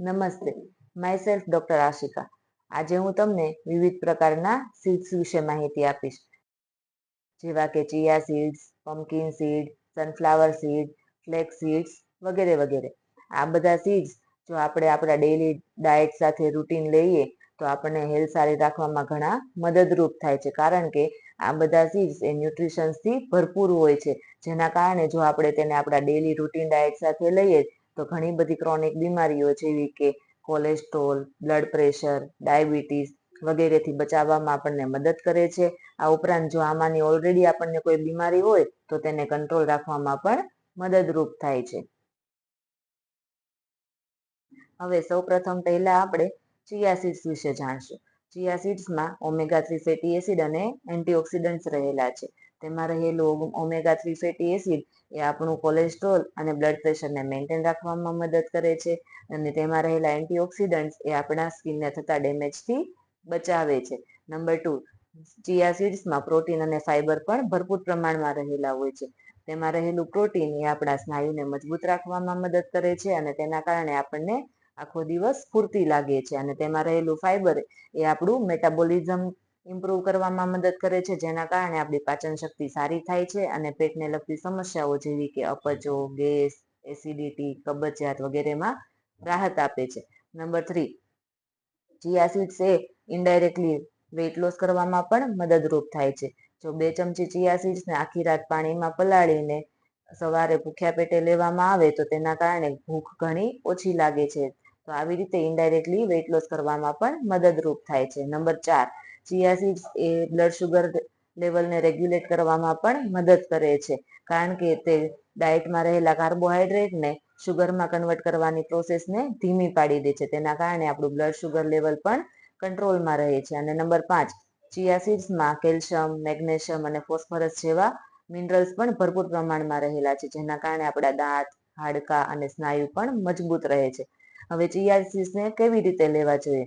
નમસ્તે. My self doctor Ashika આજે હું તમને વિવિધ પ્રકારના સીડ્સ વિશે માહિતી આપીશ. જેવા કે chia seeds pumpkin seed sunflower seed flax seeds વગેરે વગેરે. આ બધા સીડ્સ જો આપણે આપણા ડેઈલી ડાયટ સાથે રૂટીન લઈએ, તો આપણને હેલ્થ સારી રાખવામાં ઘણા મદદરૂપ થાય છે. કારણ કે આ બધા સીડ્સ એ ન્યુટ્રિશન્સથી ભરપૂર હોય છે. જેના કારણે જો આપણે તેને આપણા ડેઈલી રૂટીન ડાયટ સાથે લઈએ તો ઘણી બધી ક્રોનિક બીમારીઓ જેવી કે કોલેસ્ટ્રોલ બ્લડ પ્રેશર ડાયાબિટીસ વગેરેથી બચાવવામાં આપણને મદદ કરે છે. આ ઉપરાંત જો આમાંની ઓલરેડી આપણને કોઈ બીમારી હોય, તો તેને કંટ્રોલ રાખવામાં પણ મદદરૂપ થાય છે. હવે સૌ પ્રથમ પહેલા આપણે ચિયા સીડ્સ વિશે જાણશું. ચિયા સીડ્સમાં ઓમેગા થ્રી ફેટી એસિડ અને એન્ટીઓક્સિડન્ટ્સ રહેલા છે. તેમાં રહેલું ઓમેગા થ્રી ફેટી એસિડ એ આપણું કોલેસ્ટ્રોલ અને બ્લડ પ્રેશરને મેન્ટેન રાખવામાં મદદ કરે છે. અને તેમાં રહેલા એન્ટીઓક્સિડન્ટ્સ એ આપણા સ્કિનને થતા ડેમેજથી બચાવે છે. નંબર ટુ ચિયા સીડ્સમાં પ્રોટીન અને ફાઇબર પણ ભરપૂર પ્રમાણમાં રહેલા હોય છે. તેમાં રહેલું પ્રોટીન એ આપણા સ્નાયુને મજબૂત રાખવામાં મદદ કરે છે અને તેના કારણે આપણને આખો દિવસ સ્ફૂર્તિ લાગે છે. અને તેમાં રહેલું ફાઇબર એ આપણું મેટાબોલિઝમ ઇમ્પ્રુવ કરવામાં મદદ કરે છે, જેના કારણે આપણી પાચન શક્તિ સારી થાય છે અને પેટને લગતી સમસ્યાઓ જેવી કે અપચો, ગેસ એસિડિટી કબજિયાત વગેરેમાં રાહત આપે છે. નંબર થ્રી ચિયા સીડ્સ એ ઇનડાયરેક્ટલી વેઇટ લોસ કરવામાં પણ મદદરૂપ થાય છે. જો બે ચમચી ચિયા સીડ્સને આખી રાત પાણીમાં પલાળીને સવારે ભૂખ્યા પેટે લેવામાં આવે તો તેના કારણે ભૂખ ઘણી ઓછી લાગે છે. તો આવી રીતે ઇનડાયરેક્ટલી વેઇટ લોસ કરવામાં પણ મદદરૂપ થાય છે. નંબર ચાર ચિયા સીડ્સ એ બ્લડ શુગર લેવલને રેગ્યુલેટ કરવામાં પણ મદદ કરે છે. કારણ કે તે ડાયટમાં રહેલા કાર્બોહાઈડ્રેટને શુગરમાં કન્વર્ટ કરવાની પ્રોસેસને ધીમી પાડી દે છે. તેના કારણે આપણું બ્લડ શુગર લેવલ પણ કંટ્રોલમાં રહે છે. અને નંબર પાંચ ચિયા સીડ્સમાં કેલ્શિયમ, મેગ્નેશિયમ અને ફોસ્ફરસ જેવા મિનરલ્સ પણ ભરપૂર પ્રમાણમાં રહેલા છે, જેના કારણે આપણા દાંત, હાડકા અને સ્નાયુ પણ મજબૂત રહે છે. હવે ચિયા સીડ્સને કેવી રીતે લેવા જોઈએ?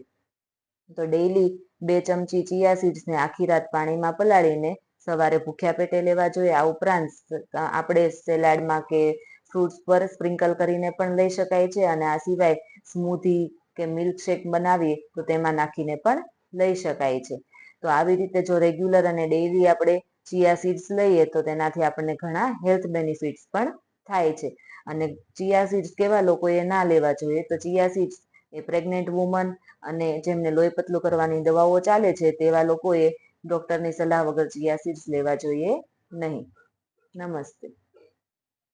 તો ડેઈલી બે ચમચી ચિયા સીડ્સને આખી રાત પાણીમાં પલાળીને સવારે ભૂખ્યા પેટે લેવા જોઈએ. આ ઉપરાંત આપણે સેલાડમાં કે ફ્રૂટ્સ પર સ્પ્રિંકલ કરીને પણ લઈ શકાય છે અને આ સિવાય સ્મૂધી કે મિલ્કશેક બનાવીએ તો તેમાં નાખીને પણ લઈ શકાય છે. તો આવી રીતે જો રેગ્યુલર અને ડેઈલી આપણે ચિયા સીડ્સ લઈએ તો તેનાથી આપણને ઘણા હેલ્થ બેનિફિટ્સ પણ થાય છે. અને ચિયા સીડ્સ કેવા લોકોએ ના લેવા જોઈએ તો ચિયા સીડ્સ એ પ્રેગ્નેન્ટ વુમન અને જેમને લોહી પતલું કરવાની દવાઓ ચાલે છે, તેવા લોકોએ ડૉક્ટરની સલાહ વગર ચિયા લેવા જોઈએ નહીં. નમસ્તે.